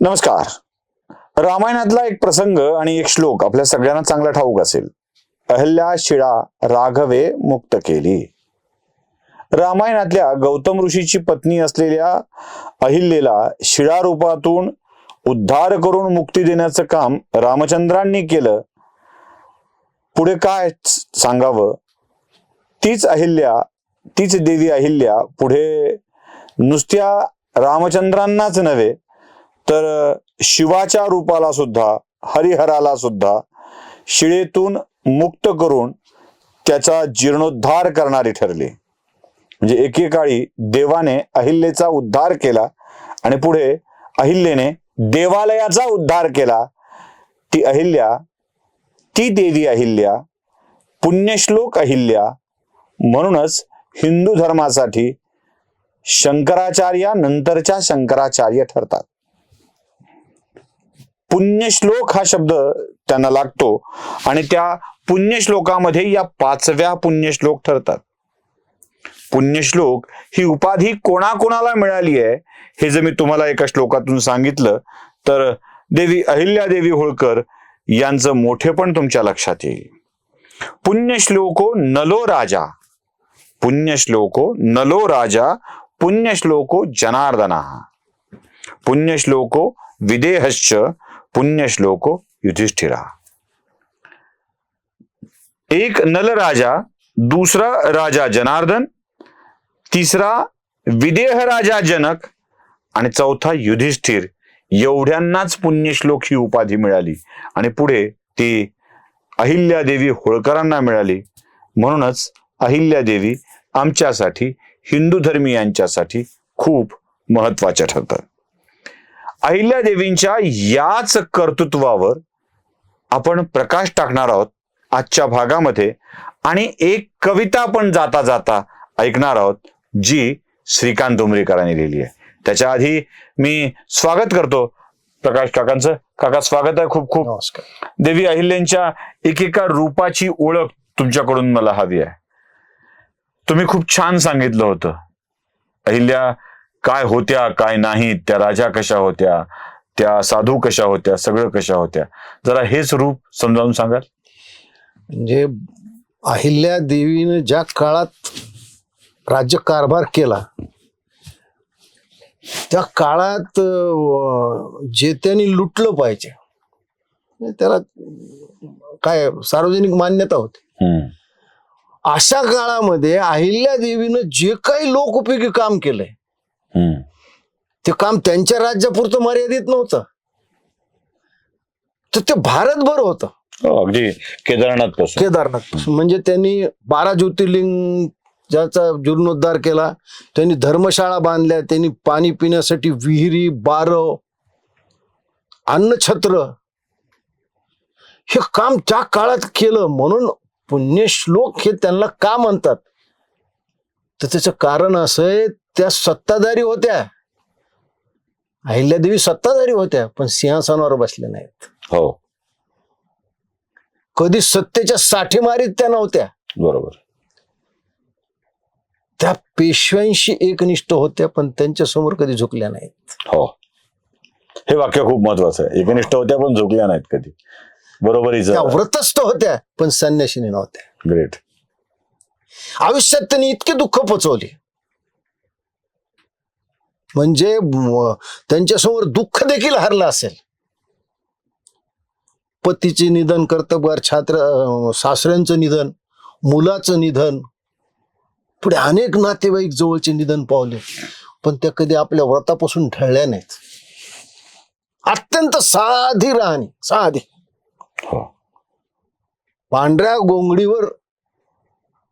नमस्कार. रामायणातला एक प्रसंग आणि एक श्लोक आपल्या सगळ्यांना चांगला ठाऊक असेल. अहल्या शिळा राघवे मुक्त केली. रामायणातल्या गौतम ऋषीची पत्नी असलेल्या अहिल्येला शिळा रूपातून उद्धार करून मुक्ती देण्याचं काम रामचंद्रांनी केलं. पुढे काय सांगावं? तीच अहिल्या तीच देवी अहिल्या पुढे नुसत्या रामचंद्रांनाच नव्हे तर शिवाच्या रूपाला सुद्धा हरिहराला सुद्धा शिळेतून मुक्त करून त्याचा जीर्णोद्धार करणारी ठरली. म्हणजे एकेकाळी देवाने अहिल्येचा उद्धार केला आणि पुढे अहिल्येने देवालयाचा उद्धार केला. ती अहिल्या ती देवी अहिल्या पुण्यश्लोक अहिल्या म्हणूनच हिंदू धर्मासाठी शंकराचार्या नंतरच्या शंकराचार्य ठरतात. पुण्यश्लोक हा शब्द त्यांना लागतो आणि त्या पुण्यश्लोकामध्ये या पाचव्या पुण्यश्लोक ठरतात. पुण्यश्लोक ही उपाधी कोणाकोणाला मिळाली आहे हे जर मी तुम्हाला एका श्लोकातून सांगितलं तर देवी अहिल्या देवी होळकर यांचं मोठेपण तुमच्या लक्षात येईल. पुण्यश्लोको नलो राजा. पुण्यश्लोको नलो राजा पुण्यश्लोको जनार्दना. पुण्यश्लोको विदेहश्च पुण्यश्लोको युधिष्ठिरा। एक नल राजा दूसरा राजा जनार्दन तिसरा विदेह राजा जनक आणि चौथा युधिष्ठिर एवढ्यांनाच पुण्यश्लोक ही उपाधी मिळाली आणि पुढे ती अहिल्यादेवी होळकरांना मिळाली. म्हणूनच अहिल्यादेवी आमच्यासाठी हिंदू धर्मीयांच्यासाठी खूप महत्त्वाच्या ठरतात. अहिल्यादेवींच्या याच कर्तृत्वावर आपण प्रकाश टाकणार आहोत आजच्या भागामध्ये. आणि एक कविता पण जाता जाता ऐकणार आहोत जी श्रीकांत डोंबरेकरांनी लिहिली आहे. त्याच्या आधी मी स्वागत करतो प्रकाश काकांचं. काका स्वागत आहे खूप खूप. नमस्कार. देवी अहिल्यांच्या एकेका रूपाची ओळख तुमच्याकडून मला हवी आहे. तुम्ही खूप छान सांगितलं होतं. अहिल्या काय होत्या काय नाहीत त्या राजा कशा होत्या त्या साधू कशा होत्या सगळं कशा होत्या? जरा हेच रूप समजावून सांगाल? म्हणजे अहिल्या देवीनं ज्या काळात राज्यकारभार केला त्या काळात जे त्यांनी लुटलं पाहिजे म्हणजे त्याला काय सार्वजनिक मान्यता होती. अशा काळामध्ये अहिल्या देवीनं जे काही लोकउपयोगी काम केलंय ते काम त्यांच्या राज्यापुरतं मर्यादित नव्हतं. तर ते भारतभर होतं. हो, अगदी केदारनाथपासून. केदारनाथ म्हणजे त्यांनी बारा ज्योतिर्लिंग ज्याचा जीर्णोद्धार केला. त्यांनी धर्मशाळा बांधल्या. त्यांनी पाणी पिण्यासाठी विहिरी बारव अन्नछत्र हे काम त्या काळात केलं. म्हणून पुण्यश्लोक हे त्यांना का म्हणतात? तर त्याचं कारण असं आहे त्या सत्ताधारी होत्या. अहिल्यादेवी सत्ताधारी होत्या पण सिंहासनावर बसल्या नाहीत. हो. कधी सत्तेच्या साठीमारीत त्या नव्हत्या. बरोबर. त्या पेशव्यांशी एकनिष्ठ होत्या पण त्यांच्यासमोर कधी झुकल्या नाहीत. हो. हे वाक्य खूप महत्वाचं आहे. एकनिष्ठ होत्या पण झोकल्या नाहीत कधी. बरोबरीच त्या व्रतस्थ होत्या पण संन्यासिनी नव्हत्या. ग्रेट आयुष्यात त्यांनी इतके दुःख पचवले. म्हणजे त्यांच्यासमोर दुःख देखील हरलं असेल. पतीचे निधन कर्तबगार छात्र सासऱ्यांचं निधन मुलाचं निधन पुढे अनेक नातेवाईक जवळचे निधन पावले पण त्या कधी आपल्या व्रतापासून ढळल्या नाहीत. अत्यंत साधी राहणी साधी. हो. पांढऱ्या गोंगडीवर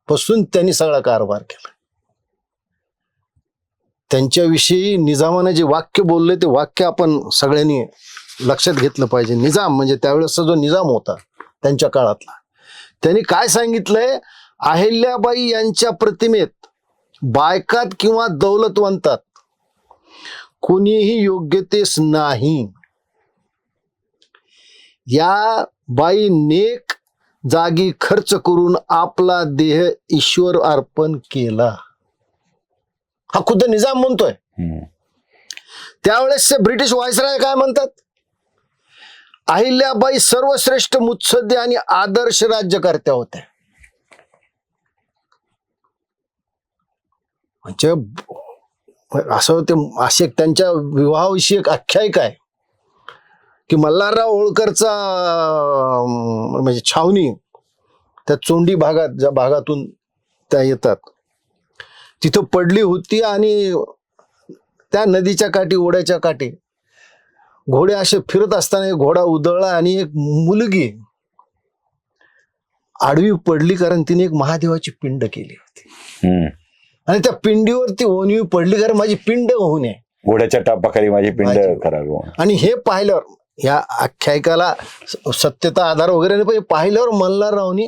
बसून त्यांनी सगळा कारभार केला. त्यांच्याविषयी निजामाने जे वाक्य बोलले ते वाक्य आपण सगळ्यांनी लक्षात घेतलं पाहिजे. निजाम म्हणजे त्यावेळेसचा जो निजाम होता त्यांच्या काळातला. त्यांनी काय सांगितलंय? अहिल्याबाई यांच्या प्रतिमेत बायकात किंवा दौलतवंतात कोणीही योग्यतेस नाही. या बाई नेक जागी खर्च करून आपला देह ईश्वर अर्पण केला. हा खुद्द निजाम म्हणतोय. हम्म. त्यावेळेसचे ब्रिटिश व्हायसराय काय म्हणतात? अहिल्याबाई सर्वश्रेष्ठ मुत्सद्दी आणि आदर्श राज्यकर्त्या होत्या. म्हणजे असं ते असे त्यांच्या विवाहाविषयी एक आख्यायिका आहे. की मल्हारराव होळकरचा म्हणजे छावणी त्या चोंडी भागात ज्या भागातून त्या येतात. तिथं पडली होती आणि त्या नदीच्या काठी ओढ्याच्या काठी. घोडे असे फिरत असताना एक घोडा उधळला आणि एक मुलगी आडवी पडली कारण तिने एक महादेवाची पिंड केली होती. आणि त्या पिंडीवर ती ओनवी पडली कारण माझी पिंड होऊ नये घोड्याच्या टापाखाली माझी पिंड करावी आणि हे पाहिल्यावर या आख्यायिकाला सत्यता आधार वगैरे पाहिल्यावर मल्हाररावनी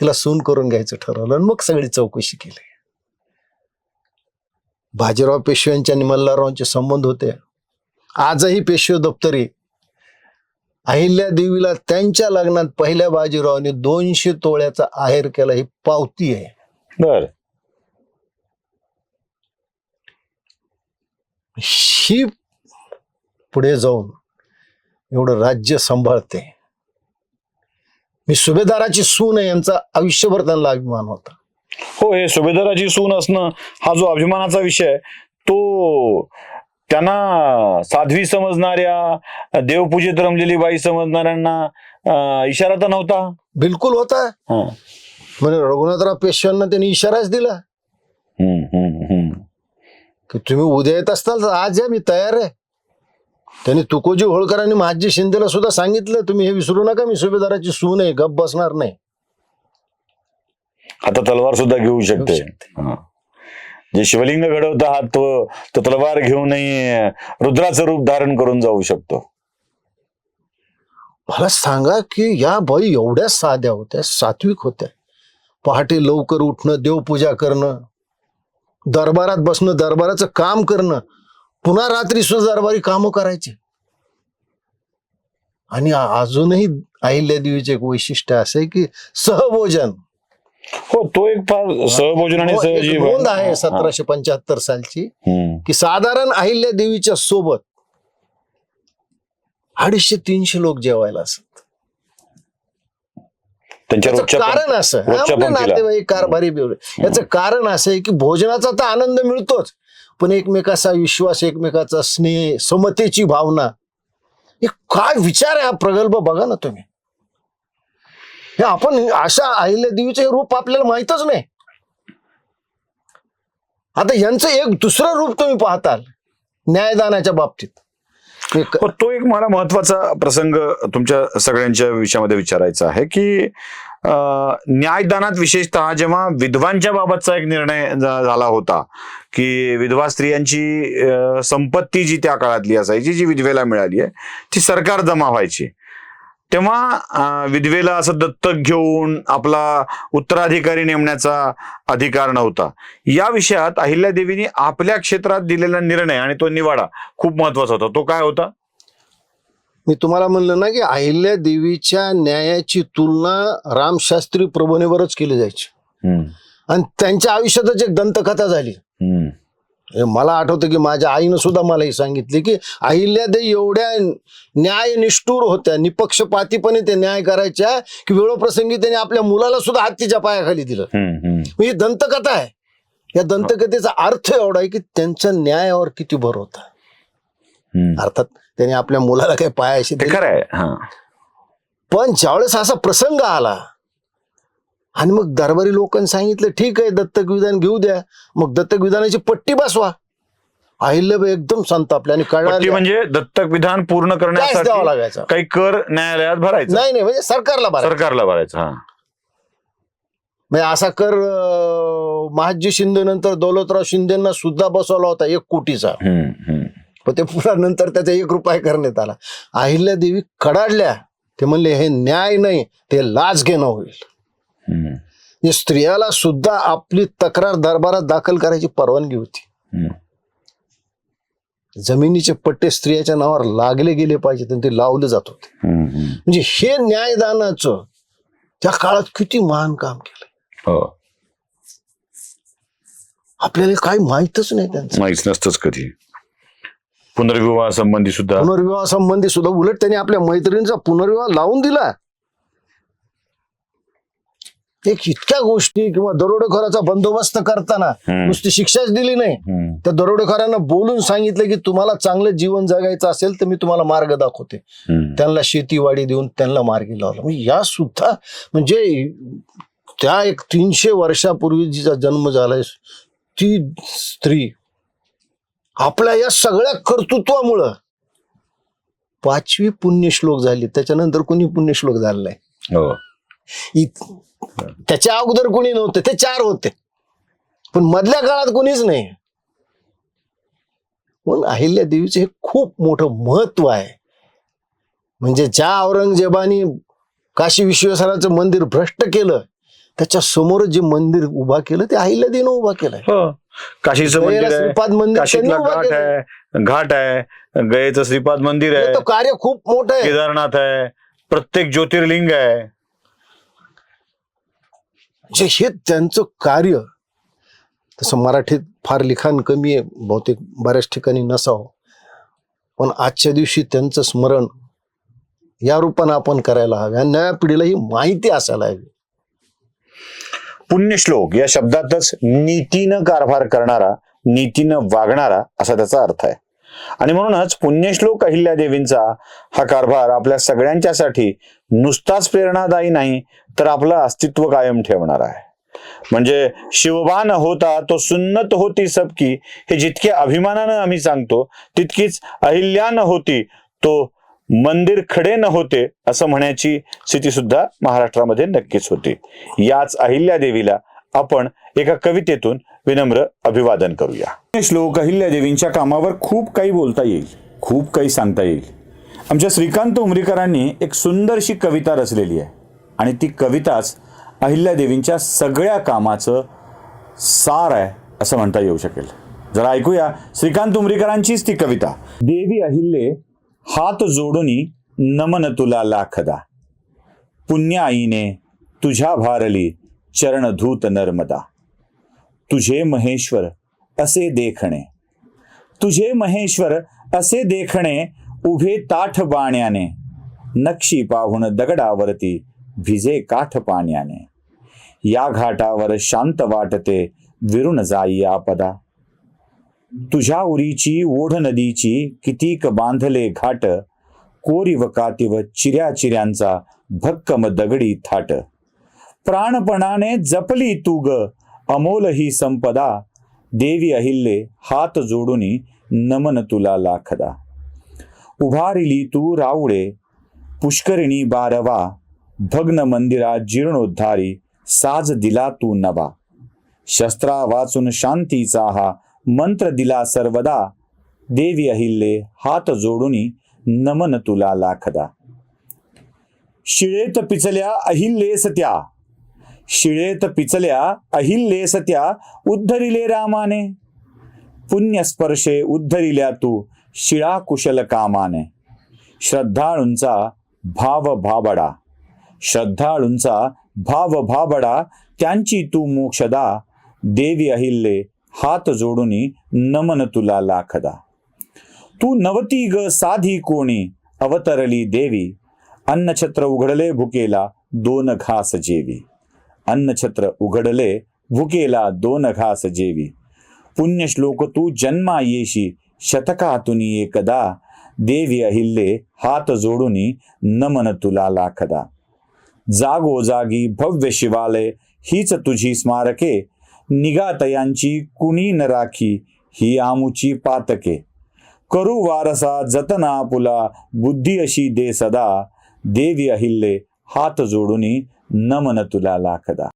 तिला सून करून घ्यायचं ठरवलं आणि मग सगळी चौकशी केली. बाजीराव पेशव्यांचे आणि मल्हाररावांचे संबंध होते. आजही पेशवे दप्तरी. अहिल्या देवीला त्यांच्या लग्नात पहिल्या बाजीरावाने दोनशे तोळ्याचा आहेर केला ही पावती आहे. बर. ही पुढे जाऊन एवढं राज्य सांभाळते. मी सुभेदाराची सून आहे यांचा आयुष्यभर त्यांना अभिमान होता. हो हे सुभेदाराची सून असणं हा जो अभिमानाचा विषय आहे, तो त्यांना साध्वी समजणाऱ्या देवपूजेत रमलेली बाई समजणाऱ्यांना अं, इशारा तर नव्हता? बिलकुल होता. हं. म्हणजे रघुनाथराव पेशव्यांना त्यांनी इशाराच दिला. हम्म, हम्म, हम्म. की तुम्ही उद्या येत असताल तर आज या मी तयार आहे. त्यांनी तुकोजी होळकर आणि महाजी शिंदेला सुद्धा सांगितलं तुम्ही हे विसरू नका मी सुभेदाराची सून आहे गप बसणार नाही. आता तलवार सुद्धा घेऊ शकते. जे शिवलिंग घडवत आहात तो तो तलवार घेऊनही रुद्राचं रूप धारण करून जाऊ शकतो. मला सांगा की या बाई एवढ्या साध्या होत्या सात्विक होत्या. पहाटे लवकर उठणं देवपूजा करणं दरबारात बसणं दरबाराचं काम करणं पुन्हा रात्री सुद्धा दरबारी कामं करायचे. आणि अजूनही अहिल्या देवीचे एक वैशिष्ट्य असं आहे की सहभोजन. हो तो एक फार सहभोजन आणि हो, नोंद आहे सतराशे पंच्याहत्तर सालची. की साधारण अहिल्या देवीच्या सोबत अडीचशे तीनशे लोक जेवायला असत कारण असं. नातेवाईक कारभारी याचं कारण असं आहे की भोजनाचा तर आनंद मिळतोच. पण एकमेकाचा विश्वास एकमेकाचा स्नेह समतेची भावना. हे काय विचार आहे हा प्रगल्भ? बघा ना तुम्ही. हे आपण अशा आईल्या देवीचे रूप आपल्याला माहितच नाही. आता यांचं एक दुसरं रूप तुम्ही पाहताल न्यायदानाच्या बाबतीत. एक तो एक मला महत्त्वाचा प्रसंग तुमच्या सगळ्यांच्या विषयामध्ये विचारायचा आहे की न्यायदानात विशेषतः जेव्हा विधवांच्या बाबतचा एक निर्णय झाला होता की विधवा स्त्रियांची संपत्ती जी त्या काळातली असायची जी विधवेला मिळाली आहे ती सरकार जमा व्हायची. तेव्हा विधवेला असं दत्तक घेऊन आपला उत्तराधिकारी नेमण्याचा अधिकार नव्हता. या विषयात अहिल्यादेवीने आपल्या क्षेत्रात दिलेला निर्णय आणि तो निवाडा खूप महत्त्वाचा होता. तो काय होता? मी तुम्हाला म्हणलं ना की अहिल्या देवीच्या न्यायाची तुलना रामशास्त्री प्रभूनेवरच केली जायची. आणि त्यांच्या आयुष्यातच एक दंतकथा झाली. हे मला आठवतं की माझ्या आईनं सुद्धा मला हे सांगितले की अहिल्यादेवी एवढ्या न्याय निष्ठूर होत्या निपक्षपातीपणे ते न्याय करायच्या की वेळोप्रसंगी त्यांनी आपल्या मुलाला सुद्धा हत्तीच्या पायाखाली दिलं. मग ही दंतकथा आहे. या दंतकथेचा अर्थ एवढा आहे की त्यांच्या न्यायावर किती भर होता. अर्थात त्यांनी आपल्या मुलाला काही पायाशी खरं आहे पण ज्यावेळेस असा प्रसंग आला आणि मग दरबारी लोकांनी सांगितलं ठीक आहे दत्तक विधान घेऊ द्या. मग दत्तक विधानाची पट्टी बसवा. अहिल्याबाई एकदम संतापल्या आणि पट्टी कळाली म्हणजे दत्तक विधान पूर्ण द्यावा करण्यासाठी लागायचा. काही कर न्यायालयात भरायचा. नाही नाही म्हणजे सरकारला भरा सरकारला भरायचा हा. म्हणजे असा कर अं, महाजी शिंदे नंतर दौलतराव शिंदेना सुद्धा बसवला होता एक कोटीचा. हम्म, हम्म. पण ते पुन्हा नंतर त्याचा एक रुपये करण्यात आला. अहिल्यादेवी कडाडल्या ते म्हणले हे न्याय नाही ते लाच घेणं होईल. स्त्रियाला सुद्धा आपली तक्रार दरबारात दाखल करायची परवानगी होती. जमिनीचे पट्टे स्त्रियाच्या नावावर लागले गेले पाहिजेत आणि ते लावले जात होते. म्हणजे हे न्यायदानाचं त्या काळात किती महान काम केलं. हो. आपल्याला काही माहीतच नाही त्यांचं. नाहीच नसतंच कधी. पुनर्विवाह संबंधी सुद्धा. पुनर्विवाह संबंधी सुद्धा उलट त्यांनी आपल्या मैत्रिणीचा पुनर्विवाह लावून दिला. एक इतक्या गोष्टी किंवा दरोडेखोराचा बंदोबस्त करताना. नुसती शिक्षाच दिली नाही. त्या दरोडेखोरांना बोलून सांगितलं की तुम्हाला चांगलं जीवन जगायचं असेल तर मी तुम्हाला मार्ग दाखवते. त्यांना शेतीवाडी देऊन त्यांना मार्गी लावलं या सुद्धा म्हणजे त्या एक तीनशे वर्षापूर्वी जिचा जन्म झालाय ती स्त्री आपल्या या सगळ्या कर्तृत्वामुळं पाचवी पुण्यश्लोक झाली त्याच्यानंतर कोणी पुण्यश्लोक झालं नाही हो त्याच्या अगोदर कोणी नव्हते ते चार होते. पण मधल्या काळात कोणीच नाही. पण अहिल्या देवीचे हे खूप मोठं महत्त्व आहे. म्हणजे ज्या औरंगजेबाने काशी विश्वेश्वराचं मंदिर भ्रष्ट केलं त्याच्यासमोर जे मंदिर उभा केलं ते अहिल्या देवीनं उभा केलंय. हो. काशीचं मंदिर आहे घाट. आहे घाट आहे गयेचं श्रीपाद मंदिर आहे तो कार्य खूप मोठं आहे. केदारनाथ आहे प्रत्येक ज्योतिर्लिंग आहे. जे हे त्यांचं कार्य तसं मराठीत फार लिखाण कमी आहे बहुतेक बऱ्याच ठिकाणी नसावं. पण आजच्या दिवशी त्यांचं स्मरण या रूपानं आपण करायला हवं. आणि नव्या पिढीला ही माहिती असायला हवी. पुण्यश्लोक या शब्दातच नीतीनं कारभार करणारा नीतीनं वागणारा असा त्याचा अर्थ आहे. आणि म्हणूनच पुण्यश्लोक अहिल्यादेवींचा हा कारभार आपल्या सगळ्यांच्यासाठी नुसताच प्रेरणादायी नाही तर आपलं अस्तित्व कायम ठेवणार आहे. म्हणजे शिवबान होता तो सुन्नत होती सबकी हे जितके अभिमानानं आम्ही सांगतो तितकीच अहिल्यानं होती तो मंदिर खडे न होते असं म्हणायची स्थिती सुद्धा महाराष्ट्रामध्ये नक्कीच होती. याच अहिल्या देवीला आपण एका कवितेतून विनम्र अभिवादन करूया. श्लोक अहिल्या देवींच्या कामावर खूप काही बोलता येईल खूप काही सांगता येईल. आमच्या श्रीकांत उमरीकरांनी एक सुंदरशी कविता रचलेली आहे. आणि ती कविताच अहिल्या देवींच्या सगळ्या कामाचं सार आहे असं म्हणता येऊ शकेल. जरा ऐकूया श्रीकांत उमरीकरांचीच ती कविता. देवी अहिल्ये हात जोडूनी नमन तुला लाखदा. पुण्य आईने तुझ्या भारली चरणधूत नर्मदा. तुझे महेश्वर असे देखणे. तुझे महेश्वर असे देखणे उभे ताठ बाण्याने. नक्षी पाहून दगडावरती भिजे काठ पाण्याने. या घाटावर शांत वाटते विरुण जाई आपदा. तुझ्या उरीची ओढ नदीची कितीक बांधले घाट कोरीव कातीव चिऱ्या चिऱ्यांचा भक्कम दगडी थाट. प्राणपणाने जपली तू ग अमोल ही संपदा देवी अहिल्ये हात जोडूनी नमन तुला लाखदा उभारिली तू रावळे पुष्करिणी बारवा भग्न मंदिरा जीर्णोद्धारी साज दिला तू नवा शस्त्रा वाचून शांतीचा हा मंत्र दिला सर्वदा देवी अहिल्ये हात जोडूनी नमन तुला लाखदा शिळेत पिचल्या अहिल्येस त्या शिळेत पिचल्या अहिल्येस सत्या उद्धरिले रामाने. पुण्यस्पर्शे उद्धरिल्या तू शिळा कुशल कामाने. श्रद्धाळूंचा भाव भाबडा. श्रद्धाळूंचा भाव भाबडा त्यांची तू मोक्षदा. देवी अहिल्ये हात जोडूनी नमन तुला लाखदा. तू नवती ग साधी कोणी अवतरली देवी. अन्नछत्र उघडले भुकेला दोन घास जेवी. अन्नछत्र उघडले भुकेला दोन घास जेवी. पुण्यश्लोक तू जन्मा येशी शतकातुनी एकदा देवी अहिल्ये हात जोडूनी नमन तुला लाखदा. जागोजागी भव्य शिवालय हीच तुझी स्मारके निगातयांची कुणी न राखी ही आमुची पातके. करू वारसा जतना पुला बुद्धी अशी दे सदा देवी अहिल्ये हात जोडूनी نه منت الله لاکه ده